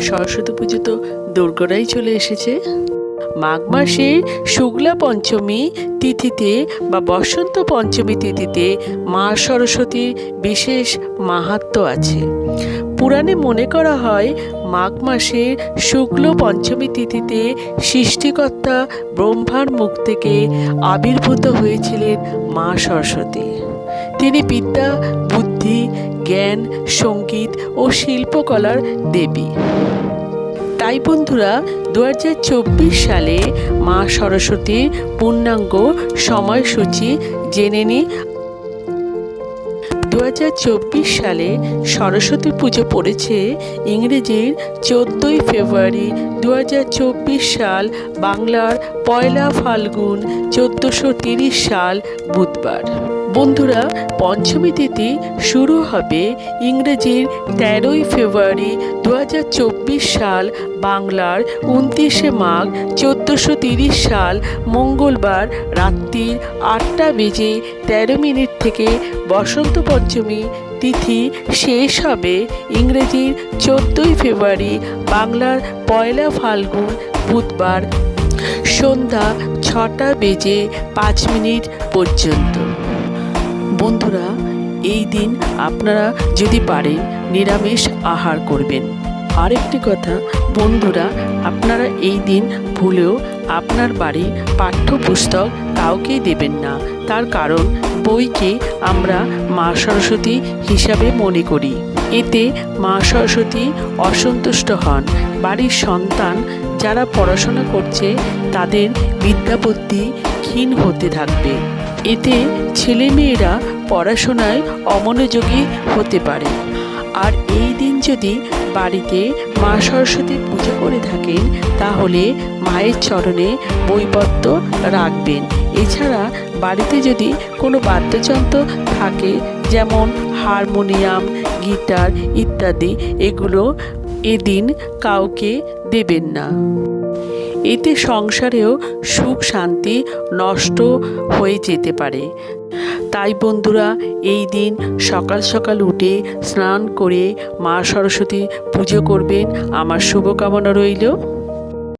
সরস্বতী পুজো তো দুর্গরাই চলে এসেছে। মাঘ মাসে শুক্লা পঞ্চমী তিথিতে বা বসন্ত পঞ্চমী তিথিতে মা সরস্বতীর বিশেষ মাহাত্ম্য আছে। পুরাণে মনে করা হয়, মাঘ মাসে শুক্ল পঞ্চমী তিথিতে সৃষ্টিকর্তা ব্রহ্মার মুখ থেকে আবির্ভূত হয়েছিলেন মা সরস্বতী। তিনি বিদ্যা, বুদ্ধি, জ্ঞান, সংগীত ও শিল্পকলার দেবী। তাই বন্ধুরা দু হাজার চব্বিশ সালে মা সরস্বতীর পূর্ণাঙ্গ সময়সূচি জেনে নিই দু সালে সরস্বতী পুজো পড়েছে ইংরেজির চোদ্দোই ফেব্রুয়ারি দু হাজার চব্বিশ সাল, বাংলার পয়লা ফাল্গুন চোদ্দোশো সাল বুধবার। বন্ধুরা, পঞ্চমী তিথি শুরু হবে ইংরেজির তেরোই ফেব্রুয়ারি দু হাজার চব্বিশ সাল, বাংলার উনত্রিশে মাঘ চোদ্দোশো সাল, মঙ্গলবার রাত্রির আটটা বেজে তেরো মিনিট থেকে বসন্ত পঞ্চমী তিথি শেষ হবে ইংরেজির চোদ্দোই ফেব্রুয়ারি, বাংলার পয়লা ফাল্গুন বুধবার সন্ধ্যা ছটা বেজে পাঁচ মিনিট পর্যন্ত। বন্ধুরা, এই দিন আপনারা যদি পারেন নিরামিষ আহার করবেন। আরেকটি কথা, বন্ধুরা, আপনারা এই দিন ভুলেও আপনার বাড়ির পাঠ্যপুস্তক কাউকেই দেবেন না। তার কারণ, বইকে আমরা মা সরস্বতী হিসাবে মনে করি। এতে মা সরস্বতী অসন্তুষ্ট হন। বাড়ির সন্তান যারা পড়াশোনা করছে, তাদের বিদ্যাবুদ্ধি ক্ষীণ হতে থাকবে। এতে ছেলেমেয়েরা পড়াশোনায় অমনোযোগী হতে পারে। আর এই দিন যদি বাড়িতে মা সরস্বতীর পুজো করে থাকেন, তাহলে মায়ের চরণে বইপত্র রাখবেন। এছাড়া বাড়িতে যদি কোনো বাদ্যযন্ত্র থাকে, যেমন হারমোনিয়াম, গিটার ইত্যাদি, এগুলো এদিন কাউকে দেবেন না। এতে সংসারেও সুখ, শান্তি নষ্ট হয়ে যেতে পারে। তাই বন্ধুরা, এই দিন সকাল সকাল উঠে স্নান করে মা সরস্বতী পুজো করবেন। আমার শুভকামনা রইল।